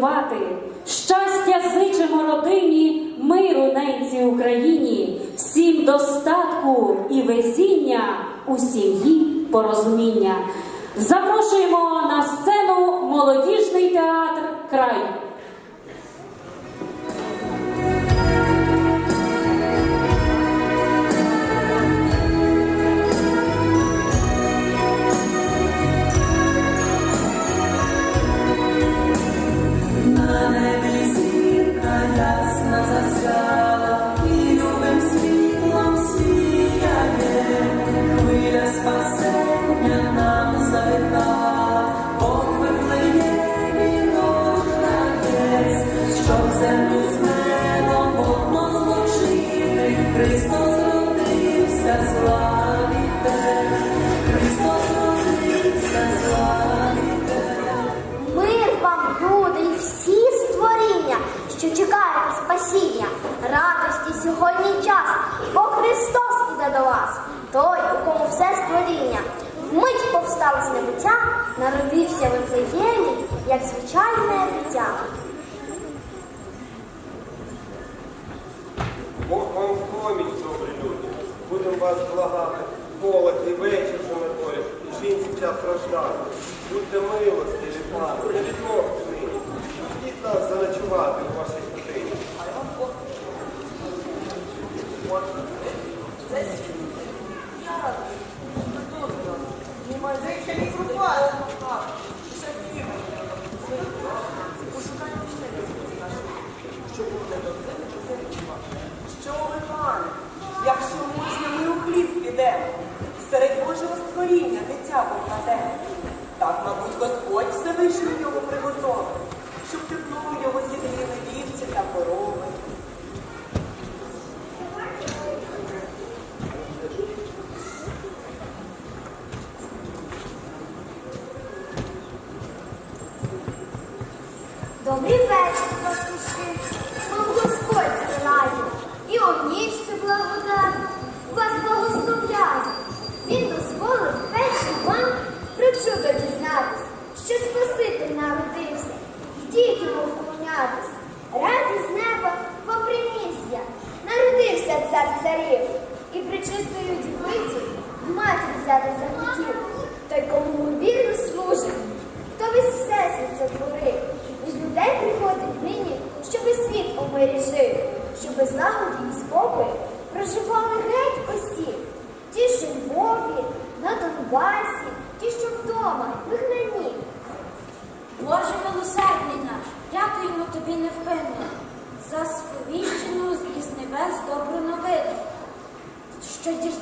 святкувати. Щастя зичимо родині, миру ненці Україні, всім достатку і везіння у сім'ї порозуміння. Запрошуємо на сцену молодіжний театр край. Сьогодні час, бо Христос іде до вас, той, у кому все створіння. Вмить повстав з небуття, народився в Вифлеємі, як звичайне дитя. Бог вам в поміч, добрі люди. Будемо вас благати. Голод і вечір вже на полі, і жінці час рождати. Будьте милості, літати, не відмовте нині. Ідіть нас заночувати у вашій хатині. Що ви, пане, якщо ми у хліб підемо, серед Божого створіння дитя покладемо. Так, мабуть, Господь Всевишній його приготовив, щоб тепло його зігріли вівці та корови.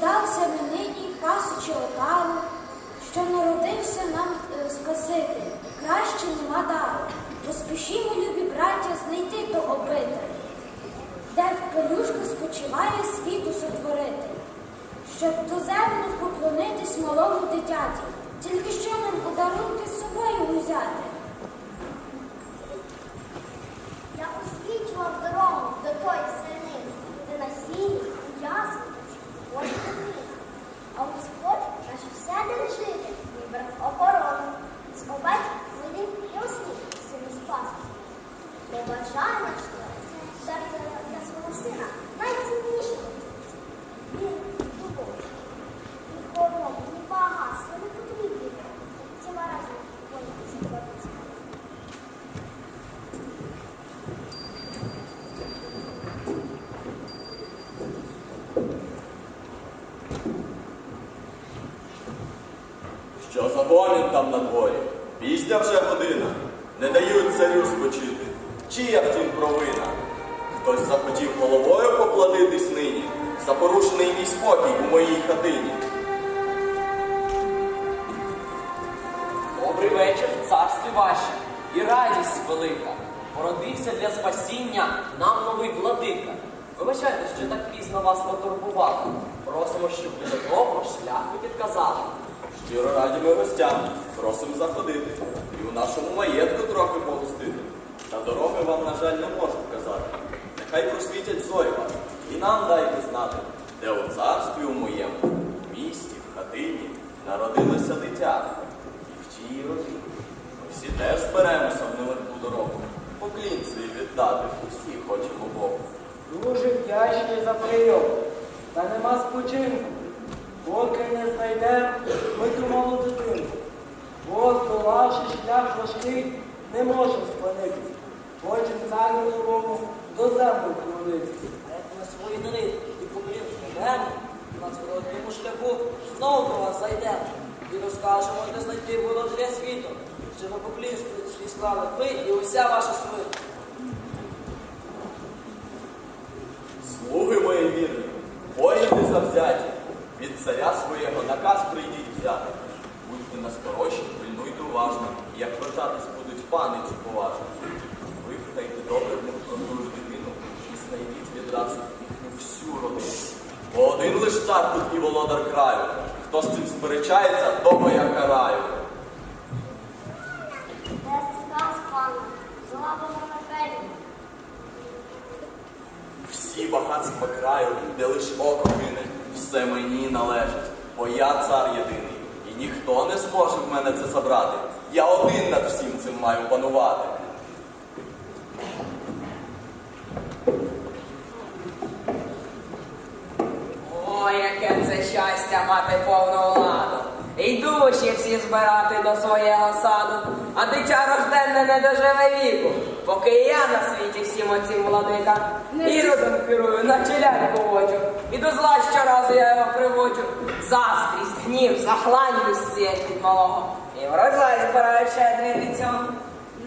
Ми нині пасучи отару, що народився нам е, Спаситель, краще нема дару. Поспішімо, любі браття, знайти то обитель, де в пелюшку спочиває світу сотворити, щоб туземно поклонитись малому дитяті, тільки що нам подарунки з собою взяти. Я освічував дорогу до тої сини, де насіння, ясно, Господь мій. А Господь наш все держити, вибрав охорону. З овець вивів і ослів сину спас. Бо бажає наш Творець, серце для свого сина найцінніше. Він любов. Ні хвороб, ні багатство не потрібні. Цими разом воїнці твориться. Що за гомін там на дворі? Пісня вже година. Не дають царю спочити. Чия втім провина? Хтось захотів головою поплатитись нині за порушений мій спокій у моїй хатині. Добрий вечір царстві ваші і радість велика. Породився для спасіння нам новий владика. Вибачайте, що так пізно вас потурбували. Просимо, щоб ви добро шлях ви підказали. Щиро раді ми гостям. Просимо заходити. І у нашому маєтку трохи погостити. Дороги вам, на жаль, не можу вказати. Нехай просвітять зорі вас. І нам дайте знати, де у царстві у моєму, в місті, в хатині народилося дитя. І в тій родині. Ми всі теж зберемося в нелегку дорогу. віддати усі хочемо Богу. Дуже вдячні за прийом. Та нема спочинку. Поки не знайдемо ми ту малу дитину. Бо здолавши шлях важкий, не можемо спинитись. Хочем царю новому до землі вклонитись. А як ми свої дни і поклін складемо, на зворотному шляху знову до вас зайдемо і розкажемо, де знайти було для світу, щоб ви поклін свій склали ви і уся ваша свита. Слуги мої вірні, воїни завзяті, від царя свого наказ прийдіть взяти. Будьте насторожі, пильнуйте уважно, як вертатись будуть паниці поважно. Добре в них про дитину і знайдіть відразу їхню всю родину. Бо один лиш цар тут і володар краю. Хто з цим сперечається, того я караю. Всі багатства краю, де лиш око кине, все мені належить, бо я цар єдиний, і ніхто не зможе в мене це забрати. Я один над всім цим маю панувати. Яке це щастя мати повну владу. І душі всі збирати до своєго саду, а дитя рожденне не доживе віку, поки я на світі всім оцім владика. Іродом керую, наче ляльку воджу, і до зла щоразу я його приводжу. Застрість, гнів, захланність сіять від малого. І врожай збираю щедрий від цього.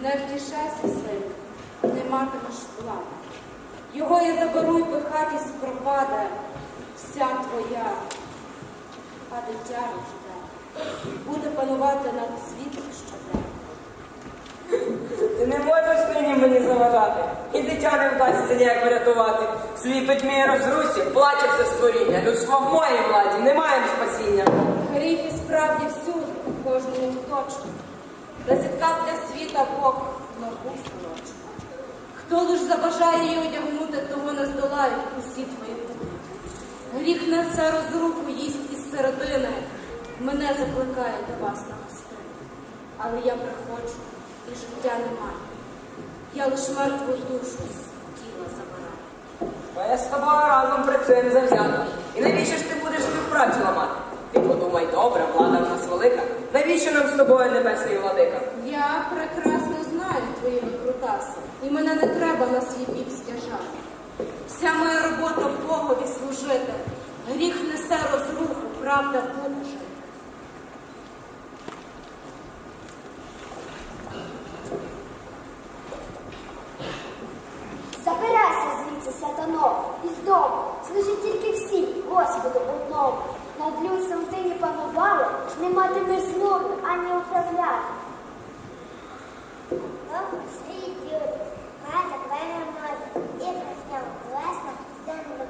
Не втішайся, син, не матимеш влади. Його я заберу й пихатість пропаде, вся твоя, а дитя рожде. Буде панувати над світом щоденно. Ти не можеш нині мені заважати, і дитя не вдасться ніяк врятувати. Світуть мій розрусі, плаче все створіння. Людство в моїй владі, не маємо спасіння. Гріх і справді всюди, в кожному куточку. Розіткав для світа Бог нову сорочку. Хто лиш забажає її одягнути, того не здолають усі твої пути. Гріх несе розруху, їсть із середини. Мене закликає до вас на гостину. Але я приходжу, і життя немає. Я лиш мертву душу з тіла забираю. Бо я з тобою разом працюємо завзято. І навіщо ж ти будеш співпрацю ламати? Ти подумай добре, влада в нас велика. Навіщо нам з тобою небесний владика? Я прекрасно знаю твої викрутаси, і мене не треба на свій бік стяжати. Вся моя робота Богові служити. Гріх несе розруху, правда жити. Забирайся звідси, сатано, із дому, служи тільки всім, Господу одному. Над людством ти не панувала, не матимеш змоги ані управляти. Свій дід, мати переможе, і просняв власна землю.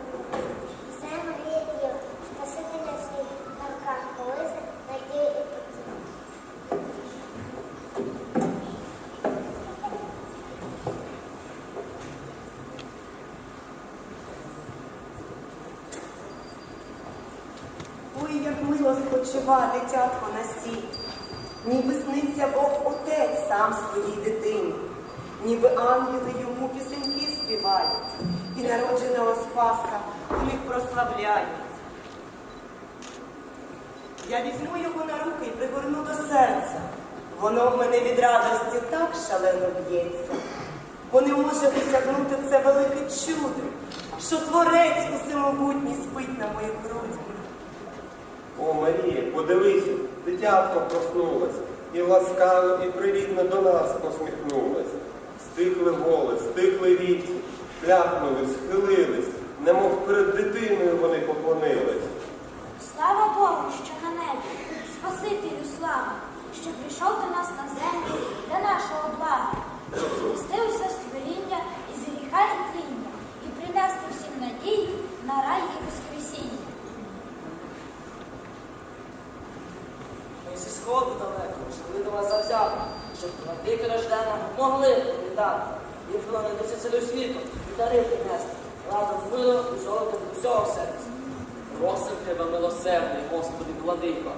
Землю є діло, спасителя світ, на руках колиси, надії і потім. Ой, як мило спочива дитятко на сі, ніби сниться Бог Отець сам своїй дитині, ніби ангели йому пісеньки співають, і народженого Спаса у них прославляють. Я візьму його на руки і пригорну до серця. Воно в мене від радості так шалено б'ється, бо не може досягнути це велике чудо, що творець усемогутній спить на моїх грудях. О, Марія, подивися, дитятко проснулось, і ласкаво, і привітно до нас посміхнулось. Стихли голи, стихли віці, кляпнули, схилились, немов перед дитиною вони поклонились. Слава Богу, що на небі, Спасителю слава, що прийшов до нас на землю для нашого блага, щоб спасти усе створіння із гріха і тління і принести всім надію на рай і воскресіння. Ми зі сходу далеко, жили до вас завзято, щоб владики рождена могли привітати. І світу, і дари принести. Разом з милом і золотом до всього серця. Просим тебе, милосердний, Господи, владико,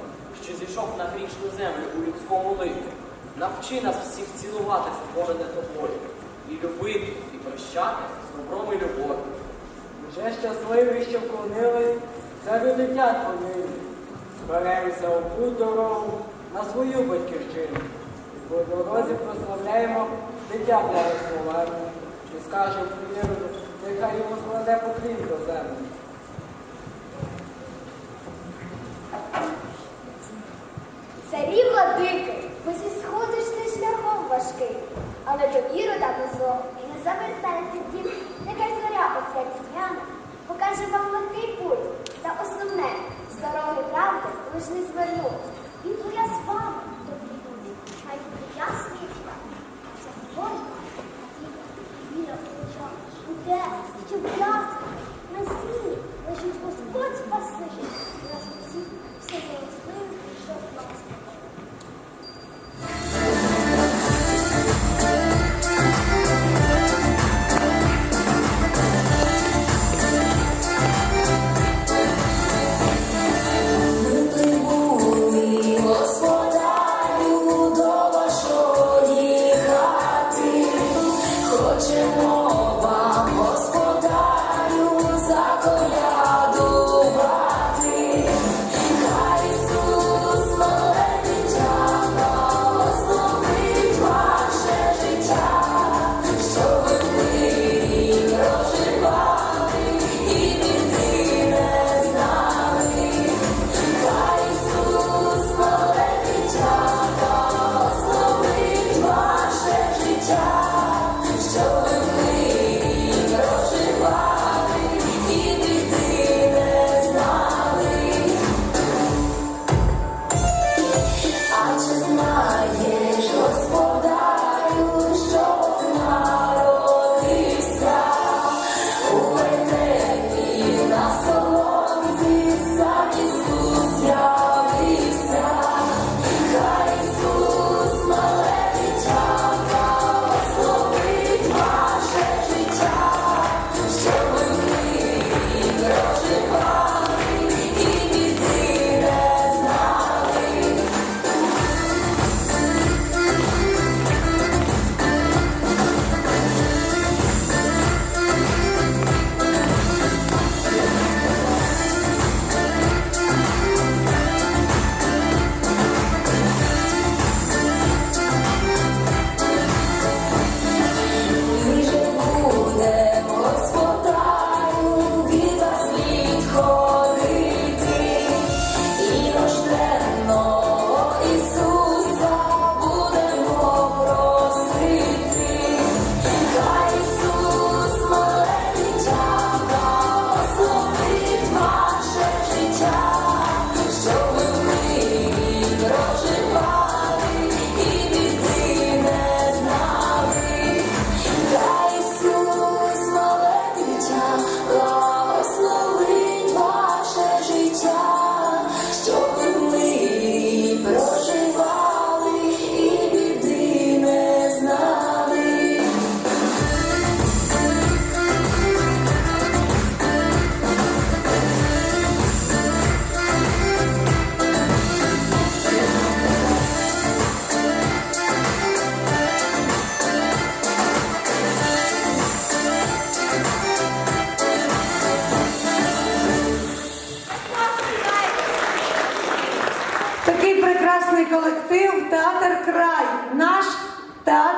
що зійшов на грішну землю у людському лику. Навчи нас всіх цілувати створене тобою. і любити, і прощати з добром і любов'ю. Вже щасливі, що вклонились, це ви дитя творили. Зберемося у путь дорогу на свою батьківщину. І по дорозі прославляємо дитя благословенне. І скаже природу, нехай йому складе поклін до землі. Царі владики, ми зісходиш не шляхом важкий, але до ірода безлого і не завертайте дім. Нехай зоря оця різдвяна покаже вам легкий путь, та основне, з дороги правди лиш не звернуть. І твоя з вами, добрі люди, хай ясний шлях. Це Божа надія, віра в очах, щоб що на сіні лежить Господь Спаситель,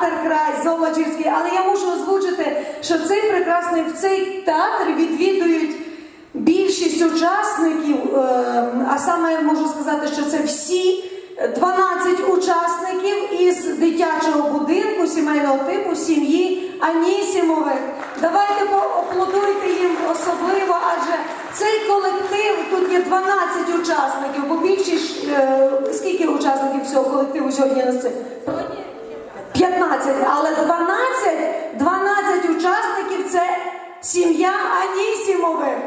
театр Край Золочівський. Але я мушу озвучити, що цей прекрасний в цей театр відвідують більшість учасників, е, а саме я можу сказати, що це всі 12 учасників із дитячого будинку сімейного типу сім'ї Анісімових. Давайте поаплодуйте їм особливо, адже цей колектив тут є 12 учасників, бо більшість е, скільки учасників всього колективу сьогодні на сцені? 15, але 12, 12 учасників це сім'я Анісімових.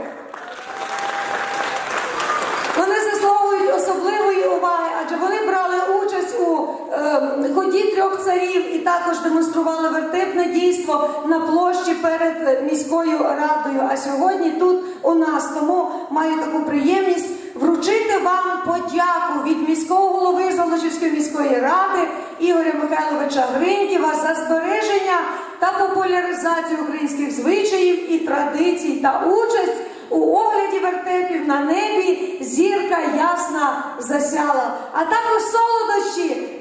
Вони заслуговують особливої уваги, адже вони брали участь у е, ході трьох царів і також демонстрували вертепне дійство на площі перед міською радою. А сьогодні тут у нас тому маю таку приємність вручити вам подяку від міського голови Золочівської міської ради Ігоря Михайловича Гриньківа за збереження та популяризацію українських звичаїв і традицій та участь у огляді вертепів на небі зірка ясна засяла, а також солодощі